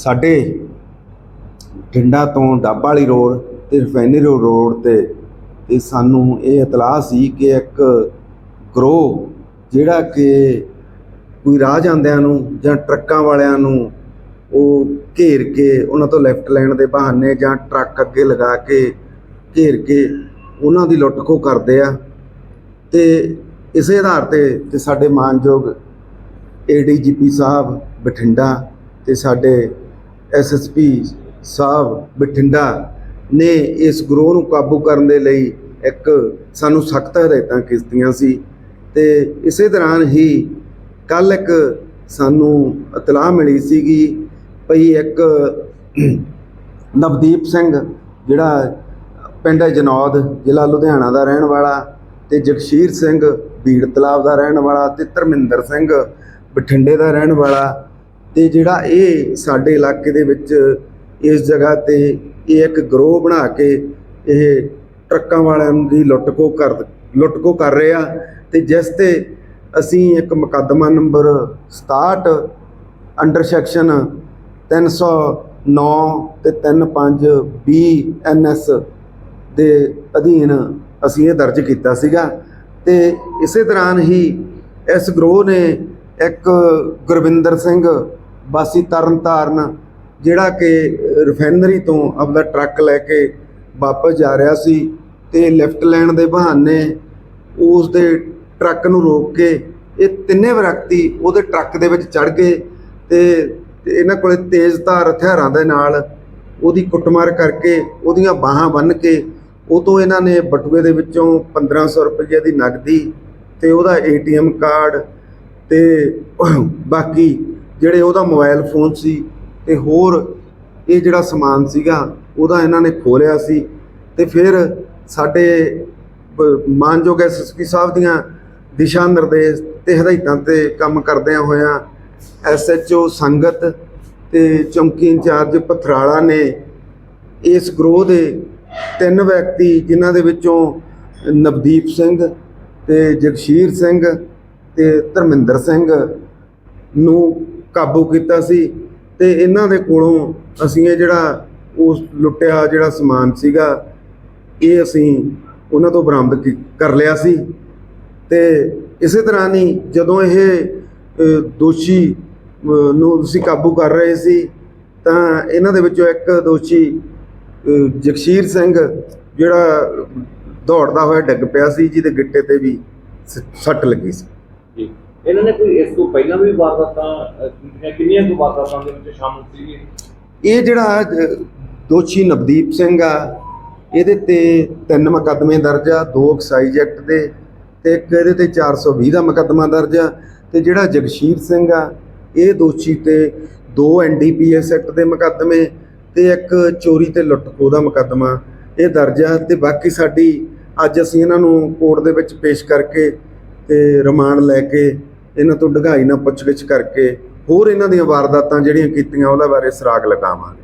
ਸਾਡੇ ਟਿੰਡਾ ਤੋਂ ਡੱਬ ਵਾਲੀ ਰੋਡ ਤੇ ਰਿਫਾਈਨਰੀ ਰੋਡ ਤੇ ਤੇ ਸਾਨੂੰ ਇਹ ਇਤਲਾਹ ਸੀ ਕਿ ਇੱਕ ਗਰੋਹ ਜਿਹੜਾ ਕਿ ਕੋਈ ਰਾਹ ਜਾਂਦਿਆਂ ਨੂੰ ਜਾਂ ਟਰੱਕਾਂ ਵਾਲਿਆਂ ਨੂੰ ਉਹ ਘੇਰ ਕੇ ਉਹਨਾਂ ਤੋਂ ਲੈਫਟ ਲੈਣ ਦੇ ਬਹਾਨੇ ਜਾਂ ਟਰੱਕ ਅੱਗੇ ਲਗਾ ਕੇ ਘੇਰ ਕੇ ਉਹਨਾਂ ਦੀ ਲੁੱਟ ਖੋਹ ਕਰਦੇ ਆ। ਤੇ ਇਸੇ ਆਧਾਰ ਤੇ ਤੇ ਸਾਡੇ ਮਾਨਯੋਗ ਏਡੀਜੀਪੀ ਸਾਹਿਬ ਬਠਿੰਡਾ ਤੇ ਸਾਡੇ ਐਸਐਸਪੀ ਸਾਹਿਬ ਬਠਿੰਡਾ ਨੇ ਇਸ ਗਰੋਹ ਨੂੰ ਕਾਬੂ ਕਰਨ ਦੇ ਲਈ ਇੱਕ ਸਾਨੂੰ ਸਖਤ ਹਦਾਇਤਾਂ ਕੀਤੀਆਂ ਸੀ ਤੇ ਇਸੇ ਦੌਰਾਨ ਹੀ ਕੱਲ ਇੱਕ ਸਾਨੂੰ ਇਤਲਾਹ ਮਿਲੀ ਸੀਗੀ ਭਈ ਇੱਕ ਨਵਦੀਪ ਸਿੰਘ, ਜਿਹੜਾ ਪਿੰਡ ਜਨੌਦ, ਜ਼ਿਲ੍ਹਾ ਲੁਧਿਆਣਾ ਦਾ ਰਹਿਣ ਵਾਲਾ ਤੇ ਜਗਸ਼ੀਰ ਸਿੰਘ, ਬੀੜ ਤਲਾਬ ਦਾ ਰਹਿਣ ਵਾਲਾ ਤੇ ਧਰਮਿੰਦਰ ਸਿੰਘ, ਬਠਿੰਡੇ ਦਾ ਰਹਿਣ ਵਾਲਾ ਤੇ ਜਿਹੜਾ ਇਹ ਸਾਡੇ ਇਲਾਕੇ ਦੇ ਵਿੱਚ ਇਸ ਜਗ੍ਹਾ ਤੇ ਇਹ ਇੱਕ ਗਰੋਹ ਬਣਾ ਕੇ ਇਹ ਟਰੱਕਾਂ ਵਾਲਿਆਂ ਦੀ ਲੁੱਟ ਕਰ ਲੁੱਟਕੋ ਕਰ ਰਹੇ ਆ ਤੇ ਜਿਸ ਤੇ ਅਸੀਂ ਇੱਕ ਮੁਕੱਦਮਾ ਨੰਬਰ 67 ਅੰਡਰ ਸੈਕਸ਼ਨ 309 ਤੇ 35 ਬੀ ਐਨਐਸ ਦੇ ਅਧੀਨ ਅਸੀਂ ਇਹ ਦਰਜ ਕੀਤਾ ਸੀਗਾ ਤੇ ਇਸੇ ਦੌਰਾਨ ਹੀ ਇਸ ਗਰੋਹ ਨੇ ਇੱਕ ਗੁਰਵਿੰਦਰ ਸਿੰਘ ਵਾਸੀ ਤਰਨਤਾਰਨ, ਜਿਹੜਾ ਕਿ ਰਿਫਾਈਨਰੀ ਤੋਂ ਆਪਦਾ ਟਰੱਕ ਲੈ ਕੇ ਵਾਪਸ ਜਾ ਰਿਹਾ ਸੀ ਤੇ ਲੈਫਟ ਲੈਣ ਦੇ ਬਹਾਨੇ ਉਸ ਦੇ ਟਰੱਕ ਨੂੰ ਰੋਕ ਕੇ ਇਹ ਤਿੰਨੇ ਵਿਅਕਤੀ ਉਹਦੇ ਟਰੱਕ ਦੇ ਵਿੱਚ ਚੜ ਗਏ ਤੇ ਤੇ ਇਹਨਾਂ ਕੋਲੇ ਤੇਜ਼ਧਾਰ ਹਥਿਆਰਾਂ ਦੇ ਨਾਲ ਉਹਦੀ ਕੁੱਟਮਾਰ ਕਰਕੇ ਉਹਦੀਆਂ ਬਾਹਾਂ ਬੰਨ੍ਹ ਕੇ ਉਹ ਤੋਂ ਇਹਨਾਂ ਨੇ ਬਟੂਏ ਦੇ ਵਿੱਚੋਂ 1500 ਰੁਪਏ ਦੀ ਨਗਦੀ ਤੇ ਉਹਦਾ ਏਟੀਐਮ ਕਾਰਡ ਤੇ ਬਾਕੀ ਜਿਹੜੇ ਉਹਦਾ ਮੋਬਾਈਲ ਫੋਨ ਸੀ ਤੇ ਹੋਰ ਇਹ ਜਿਹੜਾ ਸਮਾਨ ਸੀਗਾ, ਉਹਦਾ ਇਹਨਾਂ ਨੇ ਖੋਲਿਆ ਸੀ ਤੇ ਫਿਰ ਸਾਡੇ ਬ- ਮਾਨਯੋਗ ਐਸਐਸਪੀ ਸਾਹਿਬ ਦੀਆਂ ਦਿਸ਼ਾ ਨਿਰਦੇਸ਼ ਤੇ ਹਦਾਇਤਾਂ ਤੇ ਕੰਮ ਕਰਦਿਆਂ ਹੋਇਆਂ ਐਸਐਚਓ ਸੰਗਤ ਤੇ ਚੌਂਕੀ ਇੰਚਾਰਜ ਪਥਰਾਲਾ ਨੇ ਇਸ ਗਰੋਹ ਦੇ ਤਿੰਨ ਵਿਅਕਤੀ ਜਿਨ੍ਹਾਂ ਦੇ ਵਿੱਚੋਂ ਨਵਦੀਪ ਸਿੰਘ ਤੇ ਜਗਸ਼ੀਰ ਸਿੰਘ ਤੇ ਧਰਮਿੰਦਰ ਸਿੰਘ ਨੂੰ ਕਾਬੂ ਕੀਤਾ ਸੀ ਤੇ ਇਹਨਾਂ ਦੇ ਕੋਲੋਂ ਅਸੀਂ ਇਹ ਜਿਹੜਾ ਉਸ ਲੁੱਟਿਆ ਜਿਹੜਾ ਸਮਾਨ ਸੀਗਾ, ਇਹ ਅਸੀਂ ਉਹਨਾਂ ਤੋਂ ਬਰਾਮਦ ਕੀ- ਕਰ ਲਿਆ ਸੀ। ਤੇ ਇਸੇ ਤਰ੍ਹਾਂ ਹੀ ਜਦੋਂ ਇਹ ਦੋਸ਼ੀ ਨੂੰ ਅਸੀਂ ਕਾਬੂ ਕਰ ਰਹੇ ਸੀ, ਤਾਂ ਇਹਨਾਂ ਦੇ ਵਿੱਚੋਂ ਇੱਕ ਦੋਸ਼ੀ ਜਗਸ਼ੀਰ ਸਿੰਘ ਜਿਹੜਾ ਦੌੜਦਾ ਹੋਇਆ ਡਿੱਗ ਪਿਆ ਸੀ, ਜਿਹਦੇ ਗਿੱਟੇ ਤੇ ਵੀ ਸੱਟ ਲੱਗੀ ਸੀ। ਇਹਨਾਂ ਨੇ ਕੋਈ ਇਸ ਤੋਂ ਪਹਿਲਾਂ ਵੀ ਵਾਰਦਾਤਾਂ ਕੀਤੀਆਂ? ਕਿੰਨੀਆਂ ਕੁ ਵਾਰਦਾਤਾਂ ਦੇ ਵਿੱਚ ਸ਼ਾਮਲ ਸੀਗੇ ਇਹ ਜਿਹੜਾ ਅ, ਦੋਸ਼ੀ ਨਵਦੀਪ ਸਿੰਘ ਆ ਇਹਦੇ ਤੇ ਤਿੰਨ ਮੁਕੱਦਮੇ ਦਰਜ ਆ ਦੋ ਐਕਸਾਈਜ਼ ਐਕਟ ਦੇ ਤੇ ਇੱਕ ਇਹਦੇ ਤੇ 420 ਦਾ ਮੁਕੱਦਮਾ ਦਰਜ ਆ ਤੇ ਜਿਹੜਾ ਜਗਸ਼ੀਰ ਸਿੰਘ ਆ ਇਹ ਦੋਸ਼ੀ ਤੇ ਦੋ ਐਨਡੀਪੀਐਸ ਐਕਟ ਦੇ ਮੁਕੱਦਮੇ ਤੇ ਇੱਕ ਚੋਰੀ ਤੇ ਲੁੱਟ ਖੋਹ ਦਾ ਮੁਕੱਦਮਾ ਇਹ ਦਰਜ ਆ ਤੇ ਬਾਕੀ ਸਾਡੀ ਅੱਜ ਅਸੀਂ ਇਹਨਾਂ ਨੂੰ ਕੋਰਟ ਦੇ ਵਿੱਚ ਪੇਸ਼ ਕਰਕੇ ਤੇ ਰਿਮਾਂਡ ਲੈ ਕੇ ਇਹਨਾਂ ਤੋਂ ਡਗਾਈ ਨਾਲ ਪੁੱਛਗਿੱਛ ਕਰਕੇ ਹੋਰ ਇਹਨਾਂ ਦੀਆਂ ਵਾਰਦਾਤਾਂ ਜਿਹੜੀਆਂ ਕੀਤੀਆਂ, ਉਹਦੇ ਬਾਰੇ ਸੁਰਾਗ ਲਗਾਵਾਂਗੇ।